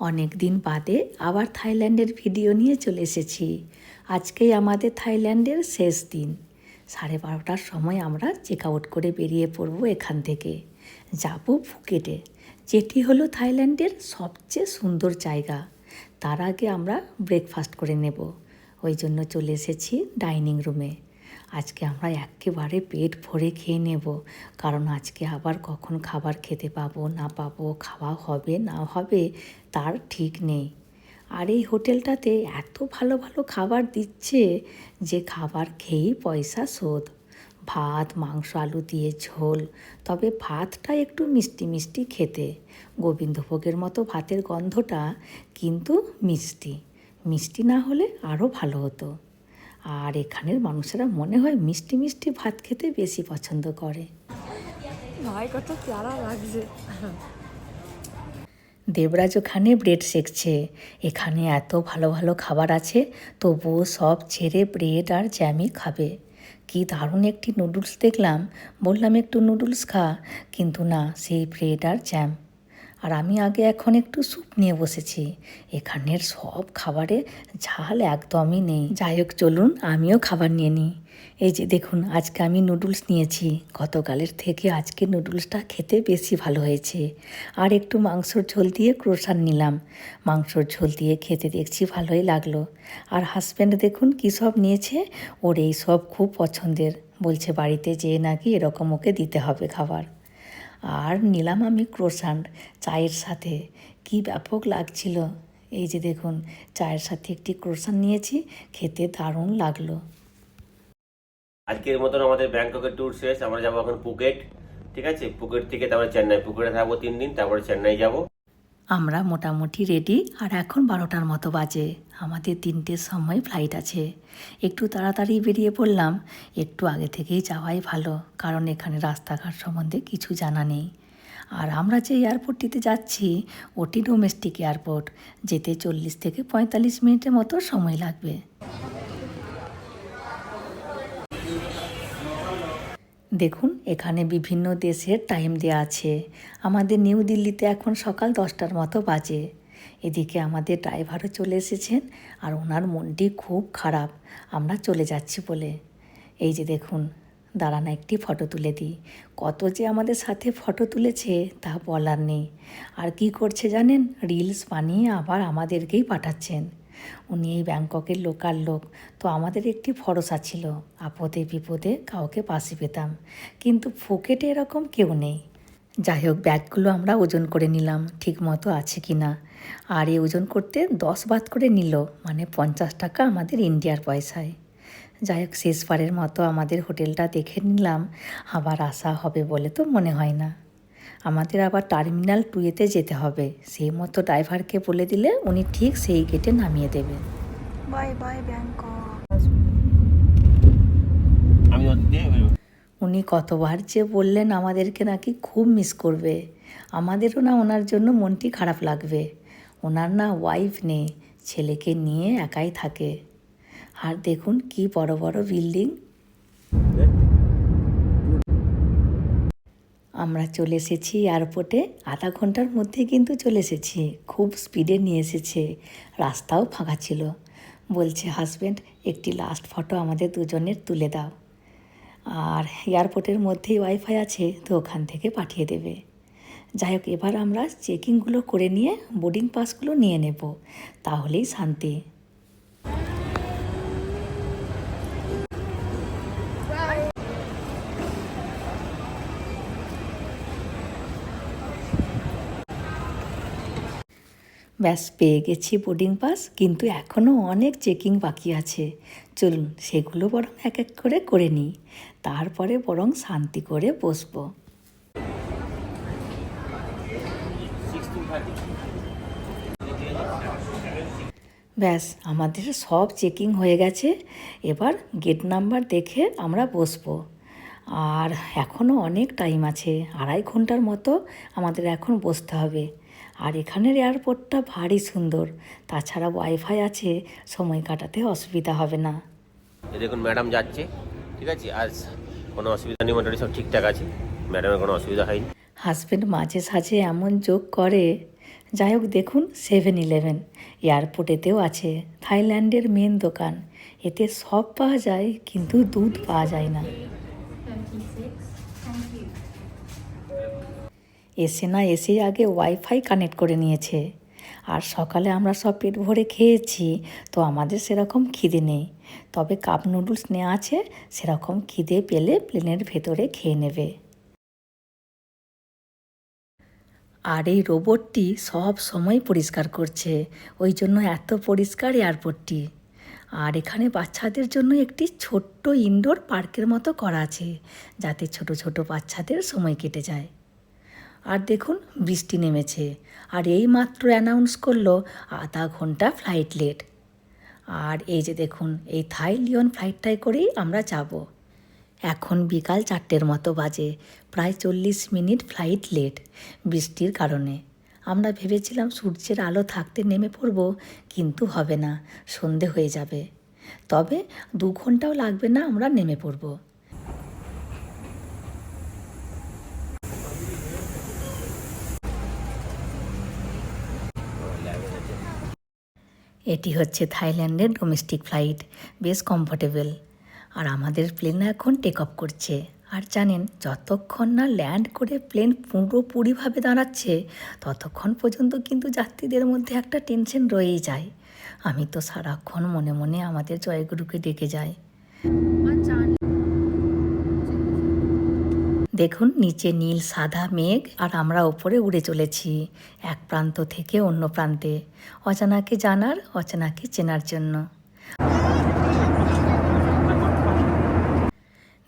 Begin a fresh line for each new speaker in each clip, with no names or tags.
অনেক দিন বাদে আবার থাইল্যান্ডের ভিডিও নিয়ে চলে এসেছি। আজকেই আমাদের থাইল্যান্ডের শেষ দিন। সাড়ে বারোটার সময় আমরা চেক আউট করে বেরিয়ে পড়ব এখান থেকে। যাব ফুকেটে। যেটি হলো থাইল্যান্ডের সবচেয়ে সুন্দর জায়গা। তার আগে আমরা ব্রেকফাস্ট করে নেব। ওই জন্য চলে এসেছি ডাইনিং রুমে। আজকে আমরা একেবারে পেট ভরে খেয়ে নেব। কারণ আজকে আবার কখন খাবার খেতে পাবো, না পাবো, খাওয়া হবে, না হবে, তার ঠিক নেই। আর এই হোটেলটাতে এত ভালো ভালো খাবার দিচ্ছে যে খাবার খেয়েই পয়সা শোধ। ভাত, মাংস, আলু দিয়ে ঝোল, তবে ভাতটা একটু মিষ্টি মিষ্টি খেতে। গোবিন্দভোগের মতো ভাতের গন্ধটা কিন্তু মিষ্টি। মিষ্টি না হলে আরও ভালো হতো। আর এখানের মানুষেরা মনে হয় মিষ্টি মিষ্টি ভাত খেতে বেশি পছন্দ করে।
ভাই কত প্যারা লাগছে।
দেবরাজ ওখানে ব্রেড শেখছে। এখানে এত ভালো ভালো খাবার আছে তবুও সব ছেড়ে ব্রেড আর জ্যামই খাবে। কি দারুণ একটি নুডলস দেখলাম। বললাম একটু নুডলস খা। কিন্তু না সেই ব্রেড আর জ্যাম আর আমি আগে এখন একটু স্যুপ নিয়ে বসেছি। এখানের সব খাবারে ঝাল একদমই নেই। যাই হোক, চলুন, আমিও খাবার নিয়ে নিই। এই যে দেখুন, আজকে আমি নুডলস নিয়েছি। গতকালের থেকে আজকে নুডলসটা খেতে বেশি ভালো হয়েছে। আর একটু মাংসর ঝোল দিয়ে ক্রোসান নিলাম। মাংসর ঝোল দিয়ে খেতে দেখছি ভালোই লাগল। আর হাজব্যান্ড দেখুন কী সব নিয়েছে? ওর এই সব খুব পছন্দের। বলছে বাড়িতে যেয়ে নাকি এরকম ওকে দিতে হবে খাবার। আর নিলাম আমি ক্রোসান্ট চায়ের সাথে। কি ব্যাপক লাগছিল। এই যে দেখুন, চায়ের সাথে একটি ক্রোসান নিয়েছি, খেতে দারুণ লাগল।
আজকের মতন আমাদের ব্যাংককের ট্যুর শেষ, আমরা যাব এখন পুকেট ঠিক আছে? পুকেট থেকে তারপরে চেন্নাই পুকেটে থাকব তিন দিন, তারপরে চেন্নাই যাব।
আমরা মোটামুটি রেডি আর এখন বারোটার মতো বাজে। আমাদের তিনটের সময় ফ্লাইট আছে। একটু তাড়াতাড়ি বেরিয়ে পড়লাম। একটু আগে থেকেই যাওয়াই ভালো, কারণ এখানে রাস্তাঘাট সম্বন্ধে কিছু জানা নেই। আর আমরা যে এয়ারপোর্টটিতে যাচ্ছি, ওটি ডোমেস্টিক এয়ারপোর্ট যেতে চল্লিশ থেকে পঁয়তাল্লিশ মিনিটের মতো সময় লাগবে। দেখুন, এখানে বিভিন্ন দেশের টাইম দেওয়া আছে। আমাদের নিউ দিল্লিতে এখন সকাল দশটার মতো বাজে। এদিকে আমাদের ড্রাইভারও চলে এসেছেন আর ওনার মনটি খুব খারাপ। আমরা চলে যাচ্ছি বলে। এই যে দেখুন, দাঁড়ান একটি ফটো তুলে দিই। কত যে আমাদের সাথে ফটো তুলেছে তা বলার নেই। আর কি করছে জানেন? রিলস বানিয়ে আবার আমাদেরকেই পাঠাচ্ছেন। উনি এই ব্যাংককের লোকাল লোক। তো আমাদের একটি ভরসা ছিল, আপদে বিপদে কাউকে পাশে পেতাম। কিন্তু ফুকেটে এরকম কেউ নেই। যাই হোক, ব্যাগগুলো আমরা ওজন করে নিলাম ঠিক মতো আছে কি না। আর এই ওজন করতে দশ বাদ করে নিল মানে পঞ্চাশ টাকা আমাদের ইন্ডিয়ার পয়সায়। যাই হোক, শেষবারের মতো আমাদের হোটেলটা দেখে নিলাম, আবার আসা হবে বলে তো মনে হয় না। আমাদের আবার টার্মিনাল টুয়েতে যেতে হবে। সেই মতো ড্রাইভারকে বলে দিলে উনি ঠিক সেই গেটে নামিয়ে দেবেন
বাই বাই ব্যাংকক
উনি কতবার যে বললেন আমাদেরকে নাকি খুব মিস করবে। আমাদেরও না ওনার জন্য মনটি খারাপ লাগবে। ওনার না ওয়াইফ নেই ছেলেকে নিয়ে একাই থাকে। আর দেখুন কি বড় বড় বিল্ডিং আমরা চলে এসেছি এয়ারপোর্টে আধা ঘণ্টার মধ্যে কিন্তু চলে এসেছি। খুব স্পিডে নিয়ে এসেছে। রাস্তাও ফাঁকা ছিল। বলছে হাজব্যান্ড একটি লাস্ট ফটো আমাদের দুজনের তুলে দাও। আর এয়ারপোর্টের মধ্যেই ওয়াইফাই আছে, তো ওখান থেকে পাঠিয়ে দেবে। যাই হোক, এবার আমরা চেকিংগুলো করে নিয়ে বোর্ডিং পাসগুলো নিয়ে নেব। তাহলেই শান্তি। ব্যাস, পেয়ে গেছি বোর্ডিং পাস কিন্তু এখনও অনেক চেকিং বাকি আছে। চলুন, সেগুলো বরং এক এক করে করে নিই। তারপরে বরং শান্তি করে বসবো। ব্যাস, আমাদের সব চেকিং হয়ে গেছে। এবার গেট নাম্বার দেখে আমরা বসবো। আর এখনও অনেক টাইম আছে, আড়াই ঘণ্টার মতো আমাদের এখন বসতে হবে। আর এখানের এয়ারপোর্টটা ভারী সুন্দর। তাছাড়া ওয়াইফাই আছে সময় কাটাতে অসুবিধা হবে না।
দেখুন ম্যাডাম যাচ্ছে ঠিক আছে? আর কোনো অসুবিধা নেই মোটামুটি সব ঠিকঠাক আছে। ম্যাডামের কোনো অসুবিধা হয়নি।
হাজব্যান্ড মাঝে সাঝে এমন যোগ করে যাই হোক দেখুন সেভেন ইলেভেন এয়ারপোর্টেতেও আছে থাইল্যান্ডের মেন দোকান। এতে সব পাওয়া যায় কিন্তু দুধ পাওয়া যায় না। এসে না এসেই আগে ওয়াইফাই কানেক্ট করে নিয়েছে। আর সকালে আমরা সব পেট ভরে খেয়েছি, তো আমাদের সেরকম খিদে নেই। তবে কাপ নুডলস নেওয়া আছে, সেরকম খিদে পেলে প্লেনের ভেতরে খেয়ে নেবে। আর এই রোবটটি সব সময় পরিষ্কার করছে, ওই জন্য এত পরিষ্কার এয়ারপোর্টটি আর এখানে বাচ্চাদের জন্য একটি ছোট্ট ইনডোর পার্কের মতো করা আছে, যাতে ছোট ছোট বাচ্চাদের সময় কেটে যায়। আর দেখুন, বৃষ্টি নেমেছে। আর এই মাত্র অ্যানাউন্স করল আধা ঘণ্টা ফ্লাইট লেট আর এই যে দেখুন, এই থাই লিওন ফ্লাইটটাই করেই আমরা যাব। এখন বিকাল চারটের মতো বাজে, প্রায় চল্লিশ মিনিট ফ্লাইট লেট বৃষ্টির কারণে। আমরা ভেবেছিলাম সূর্যের আলো থাকতে নেমে পড়ব, কিন্তু হবে না, সন্ধে হয়ে যাবে। তবে দু ঘন্টাও লাগবে না আমরা নেমে পড়ব। এটি হচ্ছে থাইল্যান্ডের ডোমেস্টিক ফ্লাইট, বেশ কমফোর্টেবল। আর আমাদের প্লেন এখন টেক অফ করছে। আর জানেন, যতক্ষণ না ল্যান্ড করে প্লেন পুরোপুরিভাবে দাঁড়াচ্ছে, ততক্ষণ পর্যন্ত কিন্তু যাত্রীদের মধ্যে একটা টেনশন রয়েই যায়। আমি তো সারাক্ষণ মনে মনে আমাদের জয়গুরুকে ডেকে যাই। দেখুন, নিচে নীল, সাদা মেঘ আর আমরা ওপরে উড়ে চলেছি, এক প্রান্ত থেকে অন্য প্রান্তে। অচানাকে জানার, অচেনাকে চেনার জন্য।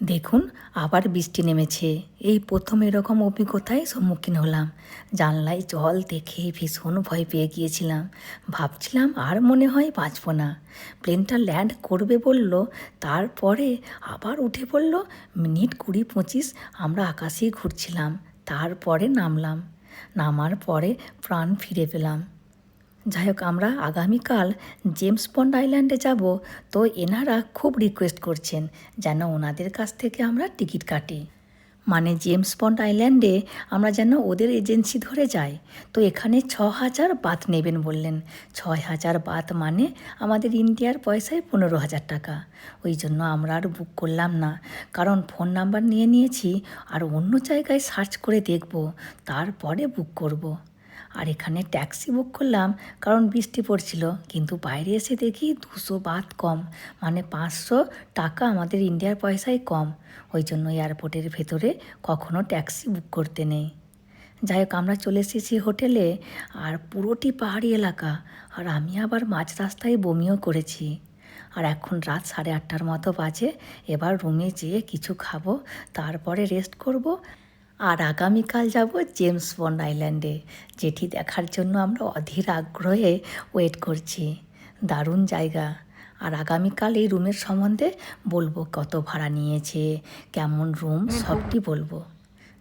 দেখুন, আবার বৃষ্টি নেমেছে। এই প্রথম এরকম অভিজ্ঞতায় সম্মুখীন হলাম। জানলায় জল দেখে ভীষণ ভয় পেয়ে গিয়েছিলাম। ভাবছিলাম, আর মনে হয় বাঁচব না। প্লেনটা ল্যান্ড করবে বলল, তারপরে আবার উঠে পড়ল, মিনিট কুড়ি পঁচিশ, আমরা আকাশেই ঘুরছিলাম। তারপরে নামলাম। নামার পরে প্রাণ ফিরে পেলাম। যাই হোক আমরা আগামীকাল জেমস পন্ড আইল্যান্ডে যাব। তো এনারা খুব রিকোয়েস্ট করছেন যেন ওনাদের কাছ থেকে আমরা টিকিট কাটি। মানে জেমস পন্ড আইল্যান্ডে আমরা যেন ওদের এজেন্সি ধরে যাই। তো এখানে ছ হাজার বাত নেবেন বললেন। ছয় হাজার বাত মানে আমাদের ইন্ডিয়ার পয়সায় পনেরো হাজার টাকা। ওই জন্য আমরা আর বুক করলাম না। কারণ ফোন নাম্বার নিয়ে নিয়েছি, আর অন্য জায়গায় সার্চ করে দেখব। তারপরে বুক করব। আর এখানে ট্যাক্সি বুক করলাম কারণ বৃষ্টি পড়ছিল। কিন্তু বাইরে এসে দেখি দুশো বাত কম। মানে পাঁচশো টাকা আমাদের ইন্ডিয়ার পয়সায় কম। ওই জন্য এয়ারপোর্টের ভেতরে কখনো ট্যাক্সি বুক করতে নেই। যাই হোক, আমরা চলে এসেছি হোটেলে আর পুরোটি পাহাড়ি এলাকা। আর আমি আবার মাঝ রাস্তায় বমিও করেছি। আর এখন রাত সাড়ে আটটার মতো বাজে। এবার রুমে যেয়ে কিছু খাব, তারপরে রেস্ট করব। আর আগামীকাল যাব জেমস বন্ড আইল্যান্ডে। যেটি দেখার জন্য আমরা অধীর আগ্রহে ওয়েট করছি। দারুণ জায়গা। আর আগামীকাল এই রুমের সম্বন্ধে বলব কত ভাড়া নিয়েছে, কেমন রুম, সবটি বলব।